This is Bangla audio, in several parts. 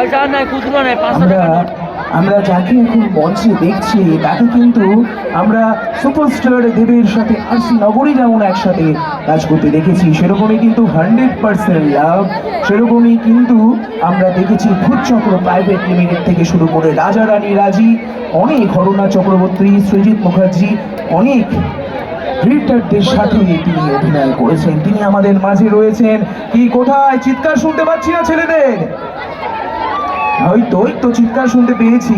পয়সা নাই খুচরো নাই পাঁচশো আমরা টাকা আমরা যাকে এখন মঞ্চে দেখছি তাকে কিন্তু আমরা সুপারস্টার দেবের সাথে আরসি নগরী যেমন একসাথে কাজ করতে দেখেছি সেরকমই কিন্তু হান্ড্রেড পার্সেন্ট লাভ সেরকমই কিন্তু আমরা দেখেছি ভূতচক্র প্রাইভেট লিমিটেড থেকে শুরু করে রাজা রানী রাজি অনেক অরুণা চক্রবর্তী সৃজিত মুখার্জি অনেক ক্রিকেটারদের সাথে তিনি অভিনয় করেছেন। তিনি আমাদের মাঝে রয়েছেন। কি কোথায়? চিৎকার শুনতে পাচ্ছি না ছেলেদের? ওই তো ওই তো চিৎকার শুনতে পেয়েছি।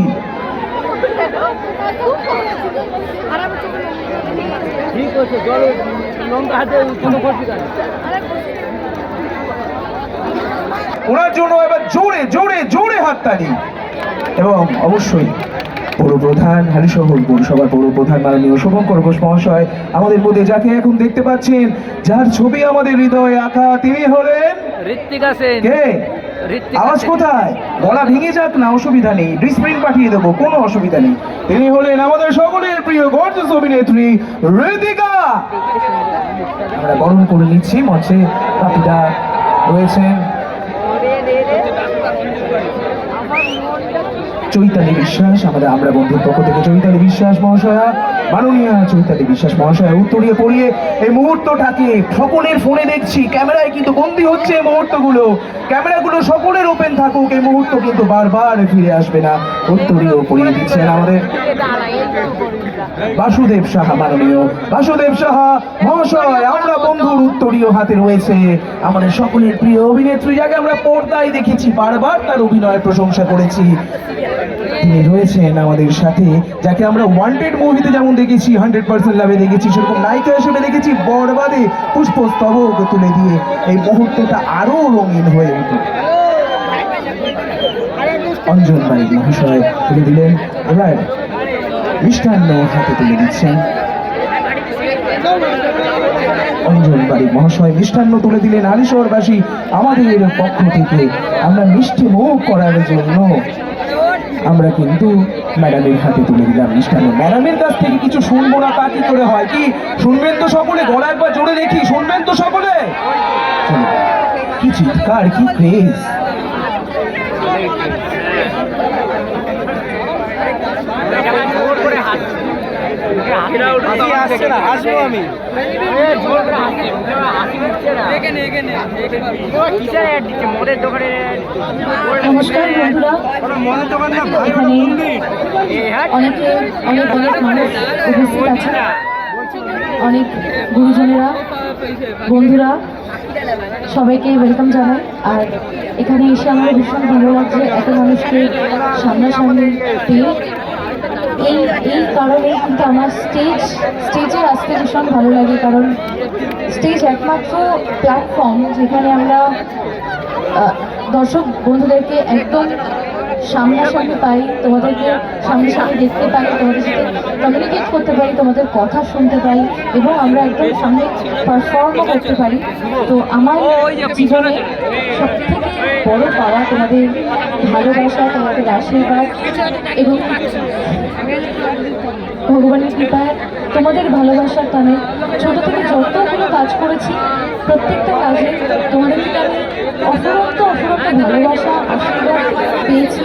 ওনার জন্য এবার জোরে জোরে জোরে হাততালি। এবং অবশ্যই পৌরপ্রধান হালিশহর পৌরসভার পৌরপ্রধান মাননীয় শুভঙ্কর ঘোষ মহাশয় আমাদের মধ্যে যাকে এখন দেখতে পাচ্ছেন যার ছবি আমাদের হৃদয়ে আঁকা তিনি হলেন ঋত্বিকা সেন কে? আওয়াজ কোথায়? গলা ভেঙে যাক না অসুবিধা নেই। ডিসপ্রিন পাঠিয়ে দেবো কোনো অসুবিধা নেই। তিনি হলেন আমাদের সকলের প্রিয় গর্জেস অভিনেত্রী ঋতিকা আমরা বরণ করে নিচ্ছি মঞ্চে বাপিদা রয়েছেন। চৈতালি বিশ্বাস, আমাদের আমরা বন্ধুর পক্ষ থেকে চৈতালি বিশ্বাস, মহাশয়া। মাননীয় চৈতালি বিশ্বাস, মহাশয়া, উত্তরিয়ে পড়িয়ে এই মুহূর্তটাকে সকলের ফোনে দেখছি? ক্যামেরায় কিন্তু বন্দী হচ্ছে এই মুহূর্তগুলো। ক্যামেরাগুলো সকলের ওপেন থাকুক, এই মুহূর্ত কিন্তু বারবার ফিরে আসবে না। উত্তরীয় পড়িয়ে দিচ্ছেন আমাদের বাসুদেব সাহা মাননীয়। বাসুদেব সাহা মহাশয়, আমরা বন্ধুর উত্তরীয় হাতে রয়েছে। আমাদের সকলের প্রিয় অভিনেত্রী যাকে আমরা পর্দায় দেখেছি, বারবার তার অভিনয়ের প্রশংসা করেছি। তিনি রয়েছেন আমাদের সাথে, যাকে আমরা ওয়ান্টেড মুভিতে যেমন দেখেছি হান্ড্রেড পার্সেন্ট লাভে দেখেছি, সেরকম নায়িকা হিসেবে দেখেছি, বরবাদে পুষ্পস্তবক তুলে দিয়ে এই মুহূর্তটা আরও রঙিন হয়ে উঠল। অঞ্জন বাড়ির মহাশয়, তুলে দিলেন। মিষ্টান্ন হাতে তুলে দিচ্ছেন অঞ্জন বাড়ি মহাশয় মিষ্টান্ন তুলে দিলেন হালিশহরবাসী আমাদের পক্ষ থেকে আমরা মিষ্টি মুখ করার জন্য। আমরা কিন্তু ম্যাডামের হাতে তুলে দিলাম মিষ্টান্ন। ম্যাডামের কাছ থেকে কিছু শুনব না, তা কি করে হয় কি? শুনবেন তো সকলে, গলা একবার জোরে দেখি, শুনবেন তো সকলে। কি চিৎকার, কি ক্রেজ জোর করে হাত হাসি আসছে না হাসবো আমি জোর করে হাসি হাসি দিচ্ছে না এখানে এখানে কিসের অনেকে অনেক মানুষ অনেক গুরুজনেরা, বন্ধুরা, সবাইকে ওয়েলকাম জানাই। আর এখানে এসে আমার ভীষণ ভালো লাগছে। এত মানুষকে সামনাসামনি পেয়ে কারণে কিন্তু আমার স্টেজ স্টেজে আসতে ভীষণ ভালো লাগে, কারণ স্টেজ একমাত্র প্ল্যাটফর্ম যেখানে আমরা দর্শক বন্ধুদেরকে একদম সামনাসামনি পাই, তোমাদেরকে সামনাসামনি দেখতে পাই, তোমাদের সাথে কমিউনিকেট করতে পারি, তোমাদের কথা শুনতে পাই, এবং আমরা একদম সামনে পারফর্মও করতে পারি। তো আমার জীবনে সব থেকে বড় পাওয়া তোমাদের ভালোবাসা, তোমাদের আশীর্বাদ, এবং ভগবানের কৃপায় তোমাদের ভালোবাসার টানে ছোট থেকে যতগুলো কাজ করেছি, প্রত্যেকটা কাজে তোমাদের থেকে আমি অফুরন্ত অফুরন্ত ভালোবাসা, আশীর্বাদ পেয়েছি।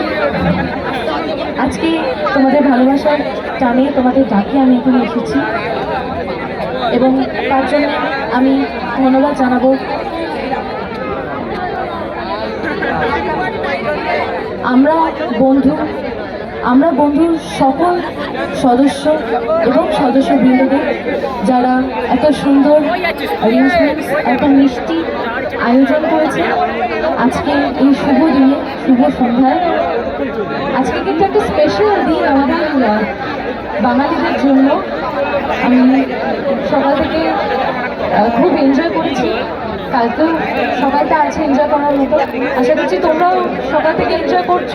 আজকে তোমাদের ভালোবাসার টানে তোমাদের ডাকে আমি এখানে এসেছি এবং তার জন্য আমি ধন্যবাদ জানাব। আমরা বন্ধু আমরা বন্ধুর সকল সদস্য এবং সদস্য সদস্যবৃন্দদের, যারা এত সুন্দর এত মিষ্টি আয়োজন করেছে, আজকে এই শুভ দিনে, শুভ সন্ধ্যায়। আজকে কিন্তু একটা স্পেশাল দিন আমাদের বাঙালিদের জন্য। আমি সকাল থেকে খুব এনজয় করেছি। কালকেও সকালটা আছে এনজয় করার মতো। আশা করছি তোমরাও সকাল থেকে এনজয় করছ।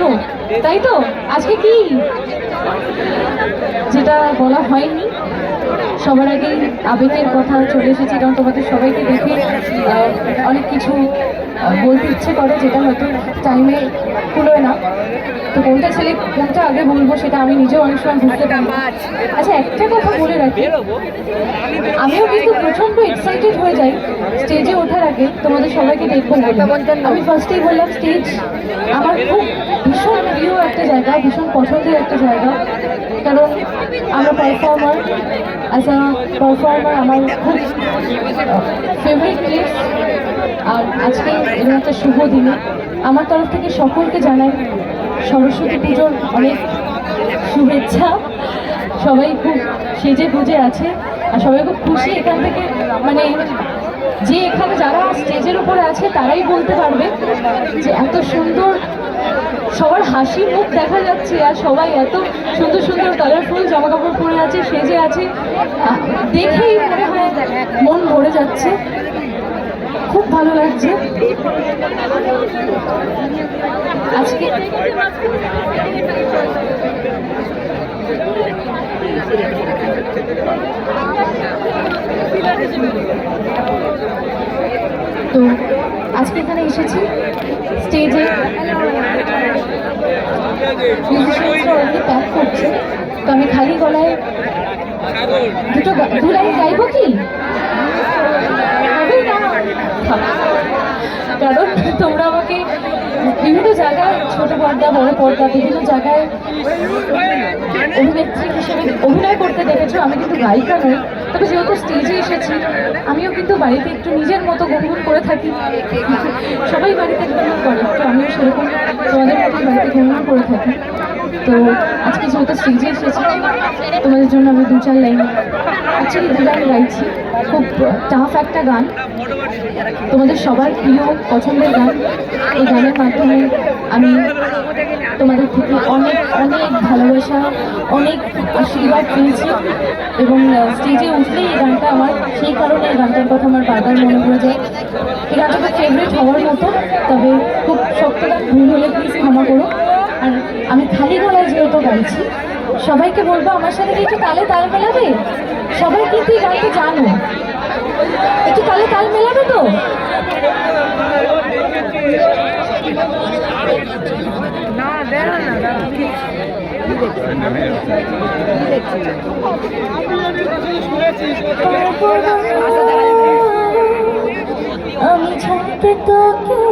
তাই তো? আজকে কি? যেটা বলা হয়নি। সবার আগে আবেগের কথা চলে এসেছে, কারণ তোমাদের সবাইকে দেখে অনেক কিছু বলতে ইচ্ছে করে, যেটা হয়তো টাইমে কুলোয় না। তো কোনটা ছেলে, কোনটা আগে বলব সেটা আমি নিজেও অনেক সময় বুঝতে পারি আচ্ছা একটা কথা বলে রাখি। আমিও কিন্তু প্রচণ্ড এক্সাইটেড হয়ে যাই স্টেজে ওঠার আগে। তোমাদের সবাইকে দেখব আমি ফার্স্টেই বললাম স্টেজ আমার খুব প্রিয় একটা জায়গা, ভীষণ পছন্দের একটা জায়গা। কারণ আমরা পারফর্মার অ্যাজ আ পারফর্মার আমার খুব ফেভারিট প্লেস আর আজকে এরকম একটা শুভ দিনে আমার তরফ থেকে সকলকে জানাই সরস্বতী পুজোর অনেক শুভেচ্ছা। সবাই খুব সেজে গুজে আছে আর সবাই খুব খুশি এখান থেকে। মানে যে এখানে যারা স্টেজের উপরে আছে, তারাই বলতে পারবে যে এত সুন্দর সবার হাসি মুখ দেখা যাচ্ছে আর সবাই এত সুন্দর সুন্দর কালারফুল জামা কাপড় পরে আছে, সেজে আছে। দেখেই মনে হয় মন ভরে যাচ্ছে। খুব ভালো লাগছে। আজকে তো আজকে এখানে এসেছি। স্টেজে প্যাক করছে। তো আমি খালি গলায় দুটো দু গাইবো কি? কারণ তোমরা আমাকে বিভিন্ন জায়গায় ছোট পর্দা, বড় পর্দা, বিভিন্ন জায়গায় অভিনেত্রী হিসেবে অভিনয় করতে দেখেছ। আমি কিন্তু গায়িকা নই। তবে যেহেতু স্টেজে এসেছি। আমিও কিন্তু বাড়িতে একটু নিজের মতো গুনগুন করে থাকি। সবাই বাড়িতে গুনগুন করে, তো আমিও সেরকম তোমাদের মতো বাড়িতে গুনগুন করে থাকি। তো আজকে যেহেতু স্টেজে এসেছি, তোমাদের জন্য আমি দু চার লাইন অ্যাকচুয়ালি দু লাইন গাইছি। খুব টাফ একটা গান। তোমাদের সবার প্রিয় পছন্দের গান। এই গানের মাধ্যমে আমি তোমাদের থেকে অনেক অনেক ভালোবাসা, অনেক আশীর্বাদ পেয়েছি। এবং স্টেজে উঠলেই এই গানটা আমার, সেই কারণে এই গানটার কথা আমার বারবার মনে পড়ে যায়। এই গানটা তো ফেভারিট হওয়ার মতো, তবে খুব গান ভুল হলে প্লিজ ক্ষমা করো। আর আমি খালি গলায় যেহেতু গাইছি, সবাইকে বলব, আমার সাথে একটু তালে তাল মেলাবে? সবাই কিন্তু এই গানটা জানো। একটু তালে তাল মেলাবে তো? আমি ছাড়তে তোকে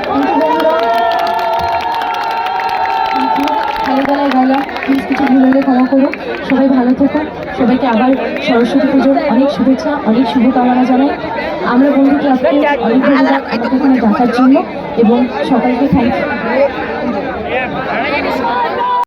করে ক্ষমা করো। সবাই ভালো থেকো। সবাইকে আবার সরস্বতী পুজোর অনেক শুভেচ্ছা, অনেক শুভকামনা জানাই। আমরা বন্ধু ক্লাবকে অনেক ধন্যবাদ আমাকে জন্য এবং সবাইকে থ্যাংক ইউ